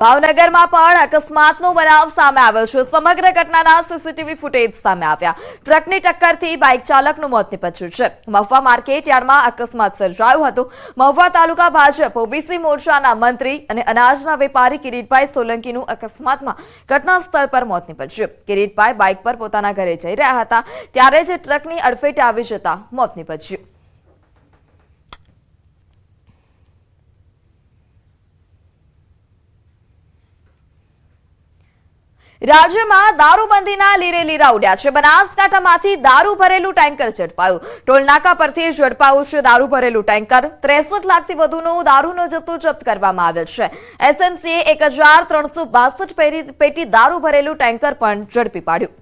ભાવનગરમાં પણ અકસ્માતનો બનાવ સામે આવ્યો છે. સમગ્ર ઘટનાના સીસીટીવી ફૂટેજ સામે આવ્યા. ટ્રકની ટક્કરથી બાઇક ચાલકનું મોત નીપજ્યું છે. મહુવા માર્કેટ યાર્ડમાં અકસ્માત સર્જાયો હતો. મહુવા તાલુકા ભાજપ, ઓબીસી મોરચાના મંત્રી અને અનાજના વેપારી કિરીટભાઈ સોલંકીનું અકસ્માતમાં ઘટના સ્થળ પર મોત નીપજ્યું. કિરીટભાઈ બાઇક પર પોતાના ઘરે જઈ રહ્યા હતા. ત્યારે જ ટ્રકની અડફેટે આવી જતા મોત નીપજ્યું. રાજ્યમાં દારૂબંધીના લીરે લીરા ઉડ્યા છે. બનાસકાંઠામાંથી દારૂ ભરેલું ટેન્કર ઝડપાયું. ટોલનાકા પરથી ઝડપાયું છે દારૂ ભરેલું ટેન્કર. ત્રેસઠ લાખથી વધુનો દારૂનો જથ્થો જપ્ત કરવામાં આવ્યો છે. એસએમસીએ એક હજાર ત્રણસો બાસઠ પેટી દારૂ ભરેલું ટેન્કર પણ ઝડપી પાડ્યું.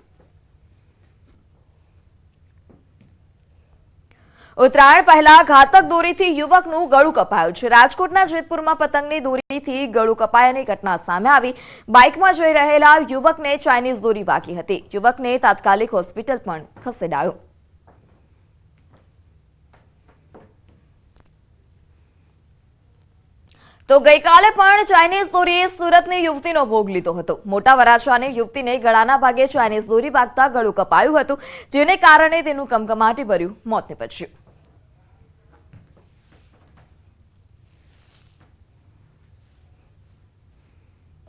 ઉત્તરાયણ પહેલા ઘાતક દોરીથી યુવકનું ગળું કપાયું છે. રાજકોટના જેતપુરમાં પતંગની દોરીથી ગળું કપાયાની ઘટના સામે આવી. બાઇકમાં જઈ રહેલા યુવકને ચાઇનીઝ દોરી વાગી હતી. યુવકને તાત્કાલિક હોસ્પિટલ પણ ખસેડાયો. તો ગઈકાલે પણ ચાઇનીઝ દોરીએ સુરતની યુવતીનો ભોગ લીધો હતો. મોટા વરાછાની યુવતીને ગળાના ભાગે ચાઇનીઝ દોરી વાગતા ગળું કપાયું હતું, જેને કારણે તેનું કમકમાટી ભર્યું, મોત નીપજ્યું.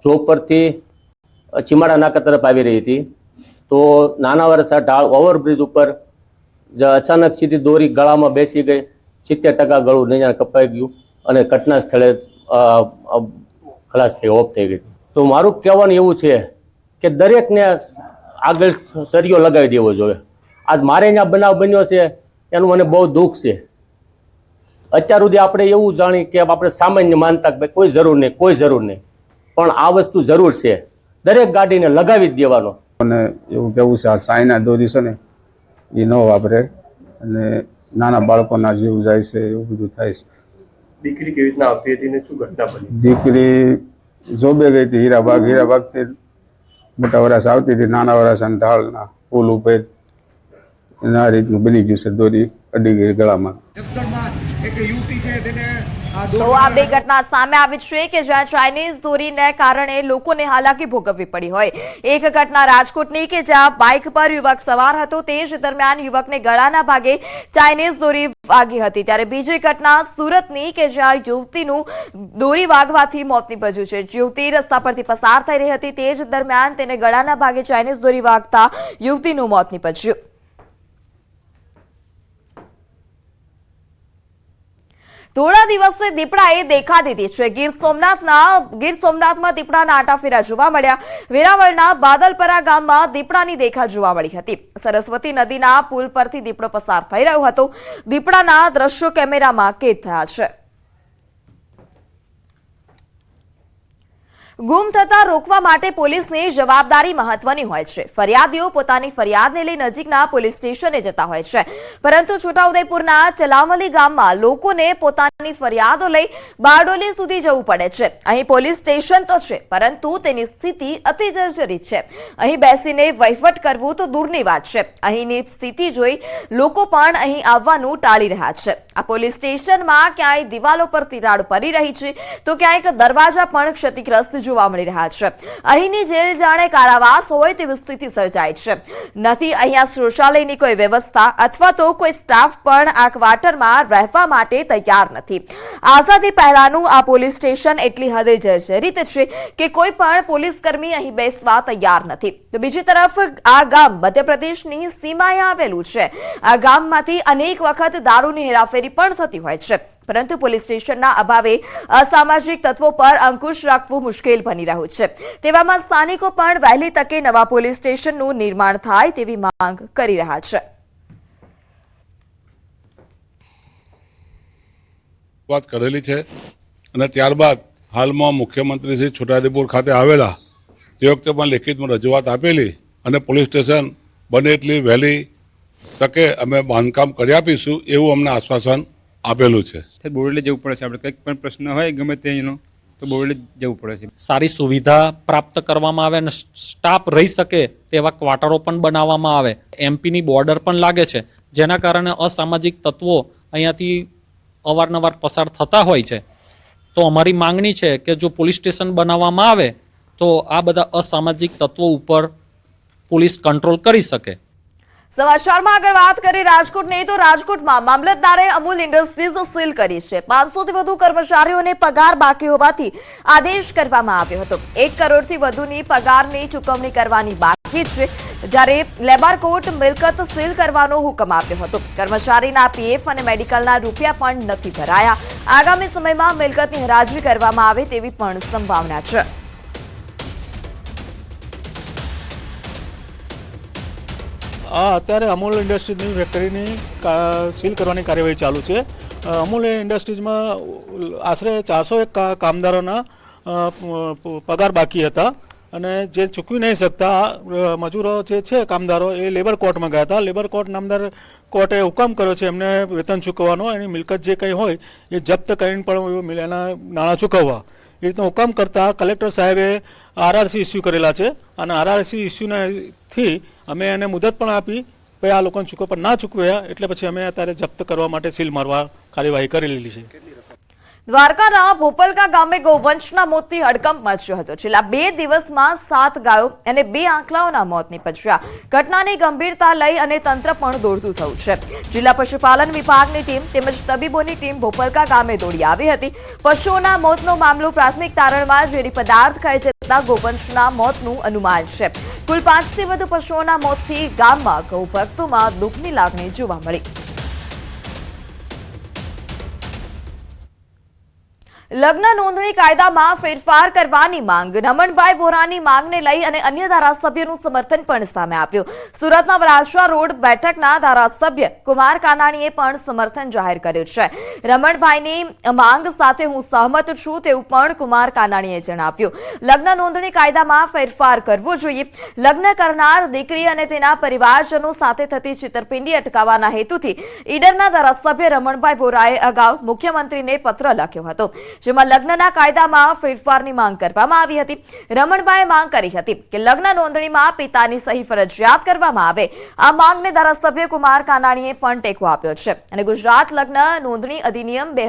ચોક પરથી ચીમાડા નાકા તરફ આવી રહી હતી. તો નાના વરસા ઢાળ ઓવરબ્રિજ ઉપર જ અચાનક સીધી દોરી ગળામાં બેસી ગઈ. સિત્તેર ટકા ગળું નહીં કપાઈ ગયું અને ઘટના સ્થળે ખલાસ થઈ, ઓફ થઈ ગઈ. તો મારું કહેવાનું એવું છે કે દરેકને આગળ સરિયો લગાવી દેવો જોઈએ. આજ મારે અહીંયા બનાવ બન્યો છે, એનું મને બહુ દુઃખ છે. અત્યાર સુધી આપણે એવું જાણી કે આપણે સામાન્ય માનતા કે કોઈ જરૂર નહીં, કોઈ જરૂર નહીં. પણ આ વસ્તુ જરૂર છે. દરેક ગાડીને લગાવી જ દેવાનો. અને એવું કેવું છે આ સાયના દોરી છે ને એ ન વાપરે. અને નાના બાળકોના જીવ જાય છે એવું બધું થાય છે. દીકરી કેવી રીતના આવતી હતી ને શું ઘટના બની? દીકરી જોબે ગઈ હતી હીરાબાગ. હીરાબાગથી મોટા વરસ આવતી હતી નાના વરસ અને ઢાળના પુલ ઉપર આ રીતનું બની ગયું છે દોરી અડી ગઈ ગળામાં. તો આ બે ઘટના સામે આવી છે કે જ્યાં ચાઇનીઝ દોરીને કારણે લોકોને હાલાકી ભોગવવી પડી હોય. એક ઘટના રાજકોટની કે જ્યાં બાઇક પર યુવક સવાર હતો તે જ દરમિયાન યુવકને ગળાના ભાગે ચાઇનીઝ દોરી વાગી હતી. ત્યારે બીજી ઘટના સુરતની કે જ્યાં યુવતીનું દોરી વાગવાથી મોત નીપજ્યું છે. યુવતી રસ્તા પરથી પસાર થઈ રહી હતી તે જ દરમિયાન તેને ગળાના ભાગે ચાઇનીઝ દોરી વાગતા યુવતીનું મોત નીપજ્યું. થોડા દિવસે દીપડાએ દેખા દીધી છે. ગીર સોમનાથના ગીર સોમનાથમાં દીપડાના આટાફેરા જોવા મળ્યા. વેરાવળના બાદલપરા ગામમાં દીપડાની દેખા જોવા મળી હતી. સરસ્વતી નદીના પુલ પરથી દીપડો પસાર થઈ રહ્યો હતો. દીપડાના દ્રશ્યો કેમેરામાં કેદ થયા છે. ગુમ થતા રોકવા માટે પોલીસની જવાબદારી મહત્વની હોય છે. ફરિયાદીઓ પોતાની ફરિયાદને લઈ નજીકના પોલીસ સ્ટેશને જતા હોય છે. પરંતુ છોટાઉદેપુરના ચલામલી ગામમાં લોકોને પોતાની ફરિયાદો લઈ બારડોલી સુધી જવું પડે છે. અહીં પોલીસ સ્ટેશન તો છે, પરંતુ તેની સ્થિતિ અતિ જર્જરિત છે. અહીં બેસીને વહીવટ કરવું તો દૂરની વાત છે. અહીંની સ્થિતિ જોઈ લોકો પણ અહીં આવવાનું ટાળી રહ્યા છે. આ પોલીસ સ્ટેશનમાં ક્યાંય દિવાલો પર તિરાડ પડી રહી છે તો ક્યાંક દરવાજા પણ ક્ષતિગ્રસ્ત જોવા મળી રહ્યા છે. અહીંની જેલ જાણે કારાવાસ હોય તેવી સ્થિતિ સર્જાય છે. નથી અહીંયા શૌચાલયની કોઈ વ્યવસ્થા અથવા તો કોઈ સ્ટાફ પણ આ ક્વાર્ટરમાં રહેવા માટે તૈયાર નથી. આઝાદી પહેલાનું આ પોલીસ સ્ટેશન એટલી હદે જર્જરિત છે કે કોઈ પણ પોલીસ કર્મી અહીં બેસવા તૈયાર નથી. તો બીજી તરફ આ ગામ મધ્યપ્રદેશની સીમાએ આવેલું છે. આ ગામમાંથી અનેક વખત દારૂની હેરાફેરી પણ થતી હોય છે. પરંતુ પોલીસ સ્ટેશનના અભાવે અસામાજિક તત્વો પર અંકુશ રાખવું મુશ્કેલ બની રહ્યું છે. તેવામાં સ્થાનિકો પણ વહેલી તકે નવા પોલીસ સ્ટેશનનું નિર્માણ થાય તેવી માંગ કરી રહ્યા છે. વાત કરેલી છે અને ત્યારબાદ હાલમાં મુખ્યમંત્રી શ્રી છોટાઉદેપુર ખાતે આવેલા તે વખતે પણ લેખિતમાં રજૂઆત આપેલી અને પોલીસ સ્ટેશન બને એટલી વહેલી તકે અમે બાંધકામ કરી આપીશું એવું અમને આશ્વાસન આપેલું છે. બોરડે જવું પડે છે. આપણે કંઈક પણ પ્રશ્ન હોય ગમે તે એનો તો બોરડે જવું પડે છે. સારી સુવિધા પ્રાપ્ત કરવામાં આવે અને સ્ટાફ રહી શકે તેવા ક્વાર્ટરો પણ બનાવવામાં આવે. એમપીની બોર્ડર પણ લાગે છે જેના કારણે અસામાજિક તત્વો અહીંયાથી અવારનવાર પસાર થતા હોય છે. તો અમારી માંગણી છે કે જો પોલીસ સ્ટેશન બનાવવામાં આવે તો આ બધા અસામાજિક તત્વો ઉપર પોલીસ કંટ્રોલ કરી શકે. સમાચારમાં આગળ વાત કરી રાજકોટની, તો રાજકોટમાં મામલતદારે અમૂલ ઇન્ડસ્ટ્રીઝ સીલ કરી છે. પાંચસોથી વધુ કર્મચારીઓને પગાર બાકી હોવાથી આદેશ કરવામાં આવ્યો હતો. એક કરોડથી વધુની પગારની ચૂકવણી કરવાની બાકી છે. જ્યારે લેબર કોર્ટ મિલકત સીલ કરવાનો હુકમ આપ્યો હતો. કર્મચારીના પીએફ અને મેડિકલના રૂપિયા પણ નથી ભરાયા. આગામી સમયમાં મિલકતની હરાજી કરવામાં આવે તેવી પણ સંભાવના છે. આ અત્યારે અમૂલ ઇન્ડસ્ટ્રીઝની ફેક્ટરીની સીલ કરવાની કાર્યવાહી ચાલુ છે. અમૂલ ઇન્ડસ્ટ્રીઝમાં આશરે ચારસો એક કામદારોના પગાર બાકી હતા. અને જે ચૂકવી નહીં શકતા મજૂરો જે છે કામદારો, એ લેબર કોર્ટમાં ગયા હતા. લેબર કોર્ટ નામદાર કોર્ટે હુકમ કર્યો છે એમને વેતન ચૂકવવાનો. એની મિલકત જે કંઈ હોય, એ જપ્ત કરીને પણ એના નાણાં ચૂકવવા. એ રીતનો હુકમ કરતા કલેક્ટર સાહેબે આરઆરસી ઇસ્યુ કરેલા છે. અને આરઆરસી ઇસ્યુથી અમે એને મુદત પણ આપી ભાઈ આ લોકોને ચૂકવ પણ ના ચૂકવ્યા, એટલે પછી અમે અત્યારે જપ્ત કરવા માટે સીલ મારવા કાર્યવાહી કરી લીધી છે. દ્વારકાના ભોપલકા ગામે ગૌવંશના મોતથી હડકંપ મચ્યો હતો. છેલ્લા બે દિવસમાં સાત ગાયો અને બે આંકલાઓના મોત નીપજ્યા. ઘટનાની ગંભીરતા લઈ અને તંત્ર પણ દોડતું થયું છે. જિલ્લા પશુપાલન વિભાગની ટીમ તેમજ તબીબોની ટીમ ભોપલકા ગામે દોડી આવી હતી. પશુઓના મોતનો મામલો પ્રાથમિક તારણમાં ઝેરી પદાર્થ ખાઈ જતા ગૌવંશના મોતનું અનુમાન છે. કુલ પાંચથી વધુ પશુઓના મોતથી ગામમાં ગૌભક્તોમાં દુઃખની લાગણી જોવા મળી. લગ્ન નોંધણી કાયદામાં ફેરફાર કરવાની માંગ. રમણભાઈ વોરાની માંગને લઈ અને અન્ય ધારાસભ્યોનું સમર્થન પણ સામે આવ્યું. સુરતના વરાછા રોડ બેઠકના ધારાસભ્ય કુમાર કાનાણીએ પણ સમર્થન જાહેર કર્યું છે. રમણભાઈની માંગ સાથે હું સહમત છું તેવું પણ કુમાર કાનાણીએ જણાવ્યું. લગ્ન નોંધણી કાયદામાં ફેરફાર કરવો જોઈએ. લગ્ન કરનાર દીકરી અને તેના પરિવારજનો સાથે થતી છેતરપિંડી અટકાવવાના હેતુથી ઈડરના ધારાસભ્ય રમણભાઈ વોરાએ અગાઉ મુખ્યમંત્રીને પત્ર લખ્યો હતો. જેમાં લગ્નના કાયદામાં ફેરફારની માંગ કરવામાં આવી હતી. રમણભાઈએ માંગ કરી હતી કે લગ્ન નોંધણીમાં પિતાની સહી ફરજિયાત કરવામાં આવે. આ માંગને ધારાસભ્ય કુમાર કાનાણીએ પણ ટેકો આપ્યો છે. અને ગુજરાત લગ્ન નોંધણી અધિનિયમ બે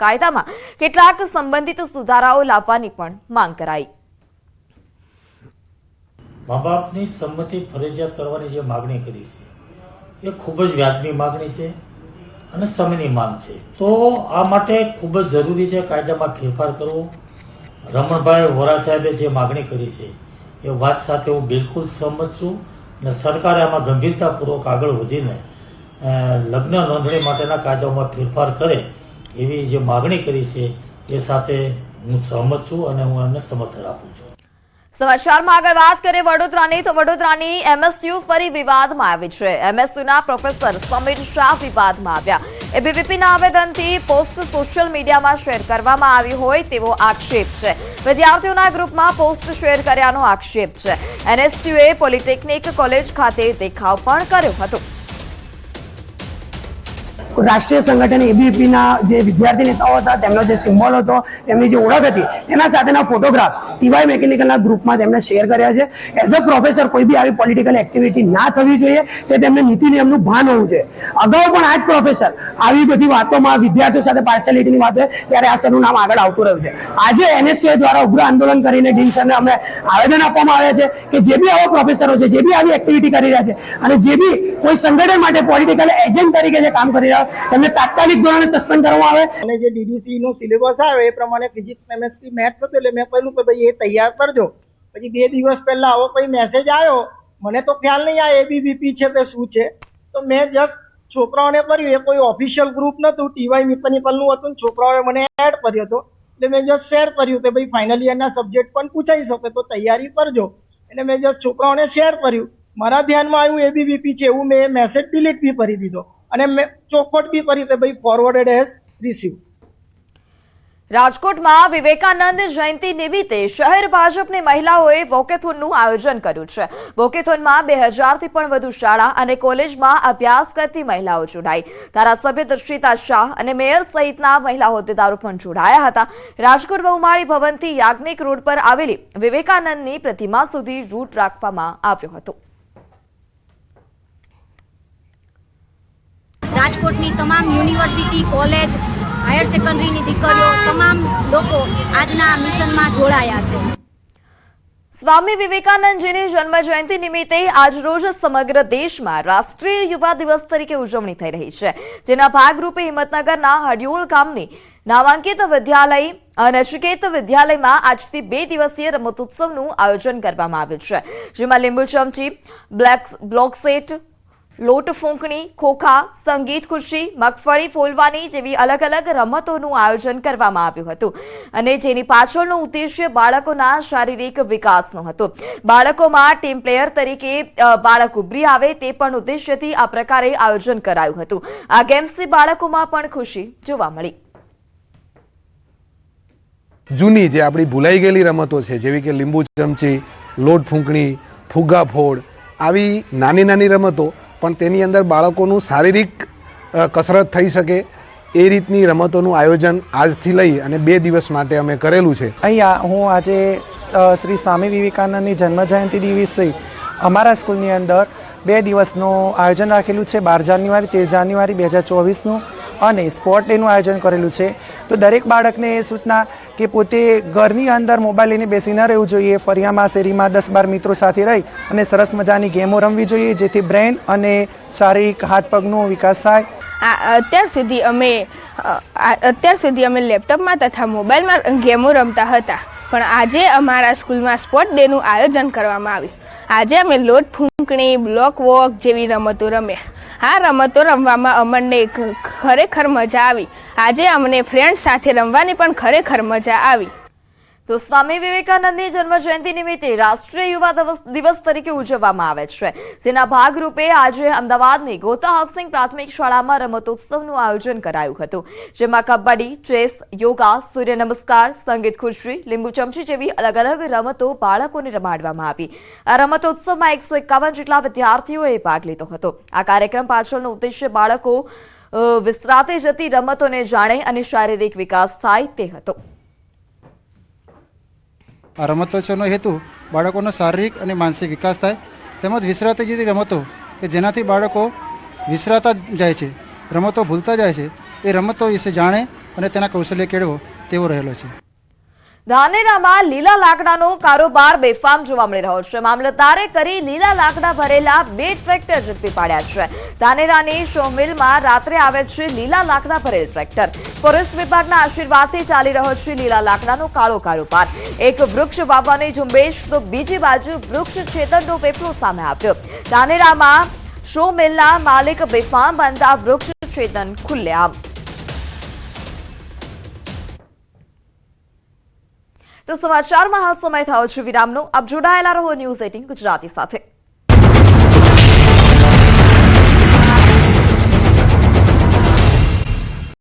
કાયદામાં કેટલાક સંબંધિત સુધારાઓ લાવવાની પણ માંગ કરાઈ. મા બાપની સંમતિ ફરજિયાત કરવાની જે માગણી કરી છે, એ ખૂબ જ વ્યાજબી માગણી છે. અને સમયની માંગ છે. તો આ માટે ખૂબ જ જરૂરી છે કાયદામાં ફેરફાર કરવો. રમણભાઈ વોરા સાહેબે જે માગણી કરી છે, એ વાત સાથે હું બિલકુલ સહમત છું અને સરકારે આમાં ગંભીરતાપૂર્વક આગળ વધીને લગ્ન નોંધણી માટેના કાયદાઓમાં ફેરફાર કરે એવી જે માગણી કરી છે, એ સાથે હું સહમત છું અને હું એમને સમર્થન આપું છું. સમાચારમાં આગળ વાત કરીએ વડોદરાની, તો વડોદરાની એમએસયુ ફરી વિવાદમાં આવી છે. એમએસયુના પ્રોફેસર સમીર શાહ વિવાદમાં આવ્યા. એબીવીપીના આવેદનથી પોસ્ટ સોશિયલ મીડિયામાં શેર કરવામાં આવી હોય તેવો આક્ષેપ છે. વિદ્યાર્થીઓના ગ્રુપમાં પોસ્ટ શેર કર્યાનો આક્ષેપ છે. એનએસયુએ પોલિટેકનિક કોલેજ ખાતે દેખાવ પણ કર્યો હતો. રાષ્ટ્રીય સંગઠન એબીપીના જે વિદ્યાર્થી નેતાઓ હતા, તેમનો જે સિમ્બોલ હતો, તેમની જે ઓળખ હતી, એના સાથેના ફોટોગ્રાફ્સ ટીવાય મેકેનિકલના ગ્રુપમાં તેમણે શેર કર્યા છે. એઝ અ પ્રોફેસર કોઈ બી આવી પોલિટિકલ એક્ટિવિટી ના થવી જોઈએ, તે તેમને નીતિ નિયમનું ભાન હોવું જોઈએ. અગાઉ પણ આ જ પ્રોફેસર આવી બધી વાતોમાં વિદ્યાર્થીઓ સાથે પાર્સેલિટીની વાત હોય, ત્યારે આ સરનું નામ આગળ આવતું રહ્યું છે. આજે એનએસસીએ દ્વારા ઉગ્ર આંદોલન કરીને ડીન સરને અમને આવેદન આપવામાં આવ્યા છે કે જે બી આવા પ્રોફેસરો છે, જે બી આવી એક્ટિવિટી કરી રહ્યા છે, અને જે બી કોઈ સંગઠન માટે પોલિટિકલ એજન્ટ તરીકે જે કામ કરી રહ્યા હોય તેમને તાત્કાલિક ધોરણે સસ્પેન્ડ કરવામાં આવે? અને જે ડીડીસી નો સિલેબસ આવે, એ પ્રમાણે ફિઝિક્સ કેમેસ્ટ્રી મેથ્સ હતું, એટલે મેં કહ્યું કે ભાઈ એ તૈયાર કરજો. પછી બે દિવસ પહેલા આવો કોઈ મેસેજ આવ્યો, મને તો ખ્યાલ નહીં આ એબીવીપી છે તે શું છે. તો મેં જસ્ટ છોકરાઓને કર્યું, એ કોઈ ઓફિશિયલ ગ્રુપ નતું ટીવાય મિકેનિકલનું હતું છોકરાઓએ મને એડ કર્યો હતો. એટલે મેં જસ્ટ શેર કર્યું કે ભાઈ ફાઇનલ યરના સબ્જેક્ટ પણ પૂછાઈ શકે, તો તૈયારી કરજો. એટલે મેં જસ્ટ છોકરાઓને શેર કર્યું. મારા ધ્યાનમાં આવ્યું એબીવીપી છે એવું મેં મેસેજ ડિલીટ બી કરી દીધો. અને મેં ચોખવટ બી કરી ભાઈ ફોરવર્ડેડ એઝ રિસીવ રાજકોટમાં વિવેકાનંદ જયંતિ નિમિત્તે શહેર ભાજપની મહિલાઓએ વોકેથોનનું આયોજન કર્યું છે. વોકેથોનમાં બે હજારથી પણ વધુ શાળા અને કોલેજમાં અભ્યાસ કરતી મહિલાઓ જોડાઈ. ધારાસભ્ય દર્શિતા શાહ અને મેયર સહિતના મહિલા હોદ્દેદારો પણ જોડાયા હતા. રાજકોટ બહુમાળી ભવનથી યાજ્ઞિક રોડ પર આવેલી વિવેકાનંદની પ્રતિમા સુધી રૂટ રાખવામાં આવ્યો હતો. રાજકોટની તમામ યુનિવર્સિટી, કોલેજ, હાયર સેકન્ડરીની દીકરીઓ, તમામ લોકો આજના મિશનમાં જોડાયા છે. સ્વામી વિવેકાનંદજીની જન્મ જયંતિ નિમિત્તે આજરોજ સમગ્ર દેશમાં રાષ્ટ્રીય યુવા દિવસ તરીકે ઉજવણી થઈ રહી છે. જેના ભાગરૂપે હિંમતનગરના હડિયોલ ગામની નામાંકિત વિદ્યાલય અનચિકેત વિદ્યાલયમાં આજથી બે દિવસીય રમતોત્સવનું આયોજન કરવામાં આવ્યું છે. જેમાં લીંબુ ચમચી બ્લેક બ્લોક સેટ લોટ ફૂંકણી, ખોખા, સંગીત ખુરશી, મગફળી ફોલવાની જેવી અલગ અલગ રમતોનું આયોજન કરવામાં આવ્યું હતું. અને જેની પાછળનો ઉદ્દેશ્ય બાળકોના શારીરિક વિકાસનો હતો. બાળકોમાં ટીમ પ્લેયર તરીકે બાળક ઉભરી આવે તે પણ ઉદ્દેશ્યથી આ પ્રકારે આયોજન કરાયું હતું. આ ગેમ્સથી બાળકોમાં પણ ખુશી જોવા મળી. જૂની જે આપણી ભૂલાઈ ગયેલી રમતો છે, જેવી કે લીંબુ ચમચી, લોટ ફૂંકણી, ફુગ્ગા ફોડ, આવી નાની નાની રમતો પણ તેની અંદર બાળકોનું શારીરિક કસરત થઈ શકે એ રીતની રમતોનું આયોજન આજથી લઈ અને બે દિવસ માટે અમે કરેલું છે. અહીંયા હું આજે શ્રી સ્વામી વિવેકાનંદની જન્મજયંતિ દિવસે અમારા સ્કૂલની અંદર બે દિવસનું આયોજન રાખેલું છે. બાર જાન્યુઆરી, તેર જાન્યુઆરી બે હજાર ચોવીસનું. અને સ્પોર્ટ ડેનું આયોજન કરેલું છે. તો દરેક બાળકને એ સૂચના કે પોતે ઘરની અંદર મોબાઈલ લઈને બેસી ન રહેવું જોઈએ ફરિયામાં શેરીમાં દસ બાર મિત્રો સાથે રહી અને સરસ મજાની ગેમો રમવી જોઈએ, જેથી બ્રેન અને શારીરિક હાથ પગનો વિકાસ થાય. અત્યાર સુધી અમે અત્યાર સુધી અમે લેપટોપમાં તથા મોબાઈલમાં ગેમો રમતા હતા. પણ આજે અમારા સ્કૂલમાં સ્પોર્ટ ડેનું આયોજન કરવામાં આવ્યું. આજે અમે લોટ ફૂંકણી, બ્લોક વોક જેવી રમતો રમ્યા. આ રમતો રમવામાં અમને ખરેખર મજા આવી. આજે અમને ફ્રેન્ડ્સ સાથે રમવાની પણ ખરેખર મજા આવી. તો સ્વામી વિવેકાનંદની જન્મ જયંતિ નિમિત્તે રાષ્ટ્રીય યુવા દિવસ તરીકે ઉજવવામાં આવે છે. જેના ભાગરૂપે આજે અમદાવાદની ગોતા હાઉસિંગ પ્રાથમિક શાળામાં રમતોત્સવનું આયોજન કરાયું હતું. જેમાં કબડ્ડી, ચેસ, યોગા, સૂર્ય નમસ્કાર, સંગીત ખુરશી, લીંબુ ચમચી જેવી અલગ અલગ રમતો બાળકોને રમાડવામાં આવી. આ રમતોત્સવમાં એકસો એકાવન જેટલા વિદ્યાર્થીઓએ ભાગ લીધો હતો. આ કાર્યક્રમ પાછળનો ઉદ્દેશ્ય બાળકો વિસ્તરાતે જતી રમતોને જાણે અને શારીરિક વિકાસ થાય તે હતો. આ રમતોત્સવનો હેતુ બાળકોનો શારીરિક અને માનસિક વિકાસ થાય. તેમજ વિસરાતી જેવી રમતો કે જેનાથી બાળકો વિસરાતા જાય છે, રમતો ભૂલતા જાય છે, એ રમતો વિશે જાણે અને તેના કૌશલ્ય કેળવો તેવો રહેલો છે. ધાનેરામાં લીલા લાકડાનો કારોબાર બેફામ જોવા મળી રહ્યો છે. મામલતદારે કરી લીલા લાકડા ભરેલા બે ટ્રેક્ટર ઝડપી પાડ્યા છે. ધાનેરાની શોમિલમાં રાત્રે આવે છે લીલા લાકડા ભરેલ ટ્રેક્ટર. ફોરેસ્ટ વિભાગના આશીર્વાદથી ચાલી રહ્યો છે લીલા લાકડાનો કાળો કારોબાર. એક વૃક્ષ વાવવાની ઝુંબેશ તો બીજી બાજુ વૃક્ષ છેતરનો પેપલો સામે આવ્યો. ધાનેરામાં શો મિલના માલિક બેફામ બનતા વૃક્ષ છેદન ખુલ્લેઆમ. તો સમાચારમાં હાલ સમય થયો છે વિરામનો. આપ જોડાયેલા રહો ન્યૂઝ એટીન ગુજરાતી સાથે.